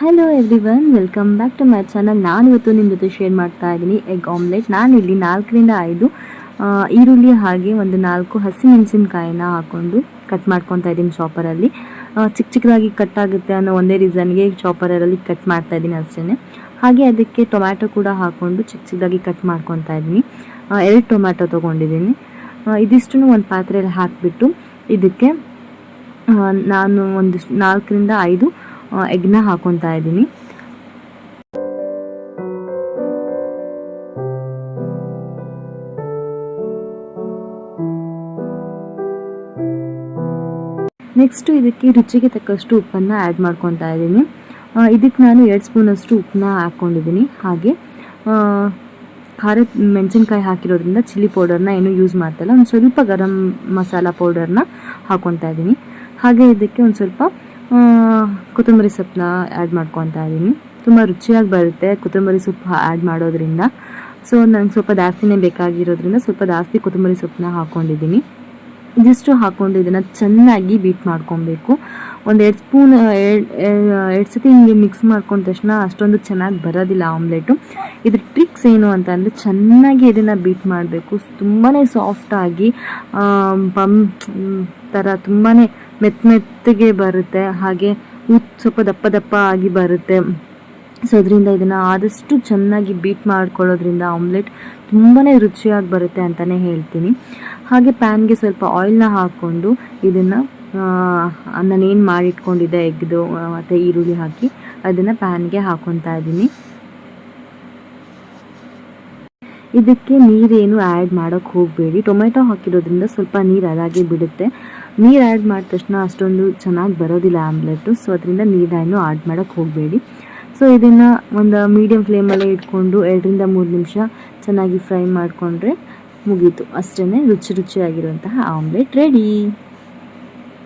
Hello everyone welcome back to my channel ನಾನು ಇವತ್ತು ನಿಮ್ಮ ಜೊತೆ ಶೇರ್ ಮಾಡ್ತಾ ಇದ್ದೀನಿ ಎಗ್ ಆಮ್ಲೆಟ್ ನಾನಿಲ್ಲಿ ನಾಲ್ಕರಿಂದ ಐದು ಈರುಳ್ಳಿ ಹಾಗೆ ಒಂದು ನಾಲ್ಕು ಹಸಿಮೆಣಸಿನ್ಕಾಯಿನ ಹಾಕ್ಕೊಂಡು ಕಟ್ ಮಾಡ್ಕೊತಾ ಇದ್ದೀನಿ ಚಾಪರಲ್ಲಿ ಚಿಕ್ಕ ಚಿಕ್ಕದಾಗಿ ಕಟ್ ಆಗುತ್ತೆ ಅನ್ನೋ ಒಂದೇ ರೀಸನ್ಗೆ ಚಾಪರಲ್ಲಿ ಕಟ್ ಮಾಡ್ತಾ ಇದ್ದೀನಿ ಅಷ್ಟೇ ಹಾಗೆ ಅದಕ್ಕೆ ಟೊಮ್ಯಾಟೊ ಕೂಡ ಹಾಕ್ಕೊಂಡು ಚಿಕ್ಕ ಚಿಕ್ಕದಾಗಿ ಕಟ್ ಮಾಡ್ಕೊತಾ ಇದ್ದೀನಿ. ಎರಡು ಟೊಮ್ಯಾಟೊ ತೊಗೊಂಡಿದ್ದೀನಿ. ಇದಿಷ್ಟು ಒಂದು ಪಾತ್ರೆಯಲ್ಲಿ ಹಾಕಿಬಿಟ್ಟು ಇದಕ್ಕೆ ನಾನು ಒಂದು ನಾಲ್ಕರಿಂದ ಐದು ಎಗ್ನ ಹಾಕೊತಾ ಇದ್ದೀನಿ. ನೆಕ್ಸ್ಟು ಇದಕ್ಕೆ ರುಚಿಗೆ ತಕ್ಕಷ್ಟು ಉಪ್ಪನ್ನು ಆ್ಯಡ್ ಮಾಡ್ಕೊತಾ ಇದ್ದೀನಿ. ಇದಕ್ಕೆ ನಾನು ಎರಡು ಸ್ಪೂನಷ್ಟು ಉಪ್ಪನ್ನ ಹಾಕ್ಕೊಂಡಿದ್ದೀನಿ ಹಾಗೆ ಖಾರ ಮೆಣಸಿನ್ಕಾಯಿ ಹಾಕಿರೋದ್ರಿಂದ ಚಿಲ್ಲಿ ಪೌಡರ್ನ ಏನೂ ಯೂಸ್ ಮಾಡ್ತಾಯಿಲ್ಲ ಒಂದು ಸ್ವಲ್ಪ ಗರಂ ಮಸಾಲ ಪೌಡರ್ನ ಹಾಕ್ಕೊತಾ ಇದ್ದೀನಿ. ಹಾಗೆ ಇದಕ್ಕೆ ಒಂದು ಸ್ವಲ್ಪ ಕೊತ್ತಂಬರಿ ಸೊಪ್ಪನ್ನ ಆ್ಯಡ್ ಮಾಡ್ಕೊತಾ ಇದ್ದೀನಿ ತುಂಬ ರುಚಿಯಾಗಿ ಬರುತ್ತೆ ಕೊತ್ತಂಬರಿ ಸೊಪ್ಪು ಆ್ಯಡ್ ಮಾಡೋದ್ರಿಂದ. ಸೊ ನಂಗೆ ಸ್ವಲ್ಪ ಜಾಸ್ತಿನೇ ಬೇಕಾಗಿರೋದ್ರಿಂದ ಸ್ವಲ್ಪ ಜಾಸ್ತಿ ಕೊತ್ತಂಬರಿ ಸೊಪ್ಪನ್ನ ಹಾಕ್ಕೊಂಡಿದ್ದೀನಿ ಇದಿಷ್ಟು ಹಾಕ್ಕೊಂಡು ಇದನ್ನು ಚೆನ್ನಾಗಿ ಬೀಟ್ ಮಾಡ್ಕೊಬೇಕು. ಒಂದು ಎರಡು ಸ್ಪೂನ್, ಎರಡು ಸತಿ ಹಿಂಗೆ ಮಿಕ್ಸ್ ಮಾಡ್ಕೊಂಡ ತಕ್ಷಣ ಅಷ್ಟೊಂದು ಚೆನ್ನಾಗಿ ಬರೋದಿಲ್ಲ ಆಮ್ಲೆಟು ಇದ್ರ ಟ್ರಿಕ್ಸ್ ಏನು ಅಂತ ಅಂದರೆ ಚೆನ್ನಾಗಿ ಇದನ್ನು ಬೀಟ್ ಮಾಡಬೇಕು. ತುಂಬಾ ಸಾಫ್ಟಾಗಿ ಪಂ ಥರ ತುಂಬಾ ಮೆತ್ತ ಮೆತ್ತಗೆ ಬರುತ್ತೆ, ಹಾಗೆ ಸ್ವಲ್ಪ ದಪ್ಪ ದಪ್ಪ ಆಗಿ ಬರುತ್ತೆ. ಸೊ ಅದರಿಂದ ಇದನ್ನು ಆದಷ್ಟು ಚೆನ್ನಾಗಿ ಬೀಟ್ ಮಾಡ್ಕೊಳ್ಳೋದ್ರಿಂದ ಆಮ್ಲೆಟ್ ತುಂಬಾ ರುಚಿಯಾಗಿ ಬರುತ್ತೆ ಅಂತಲೇ ಹೇಳ್ತೀನಿ. ಹಾಗೆ ಪ್ಯಾನ್ಗೆ ಸ್ವಲ್ಪ ಆಯಿಲ್ನ ಹಾಕ್ಕೊಂಡು ಇದನ್ನು ನಾನೇನು ಮಾಡಿಟ್ಕೊಂಡಿದ್ದೆ, ಎಗ್ದು ಮತ್ತು ಈರುಳ್ಳಿ ಹಾಕಿ ಅದನ್ನು ಪ್ಯಾನ್ಗೆ ಹಾಕ್ಕೊತಾ ಇದ್ದೀನಿ. ಇದಕ್ಕೆ ನೀರೇನು ಆ್ಯಡ್ ಮಾಡೋಕ್ಕೆ ಹೋಗಬೇಡಿ. ಟೊಮೆಟೊ ಹಾಕಿರೋದ್ರಿಂದ ಸ್ವಲ್ಪ ನೀರು ಅದಾಗೆ ಬಿಡುತ್ತೆ. ನೀರು ಆ್ಯಡ್ ಮಾಡಿದ ತಕ್ಷಣ ಅಷ್ಟೊಂದು ಚೆನ್ನಾಗಿ ಬರೋದಿಲ್ಲ ಆಮ್ಲೆಟ್ಟು ಸೊ ಅದರಿಂದ ನೀರನ್ನು ಆ್ಯಡ್ ಮಾಡೋಕ್ಕೆ ಹೋಗಬೇಡಿ. ಸೊ ಇದನ್ನು ಒಂದು ಮೀಡಿಯಮ್ ಫ್ಲೇಮಲ್ಲೇ ಇಟ್ಕೊಂಡು ಎರಡರಿಂದ ಮೂರು ನಿಮಿಷ ಚೆನ್ನಾಗಿ ಫ್ರೈ ಮಾಡಿಕೊಂಡ್ರೆ ಮುಗೀತು. ಅಷ್ಟೇ ರುಚಿ ರುಚಿಯಾಗಿರುವಂತಹ ಆಮ್ಲೆಟ್ ರೆಡಿ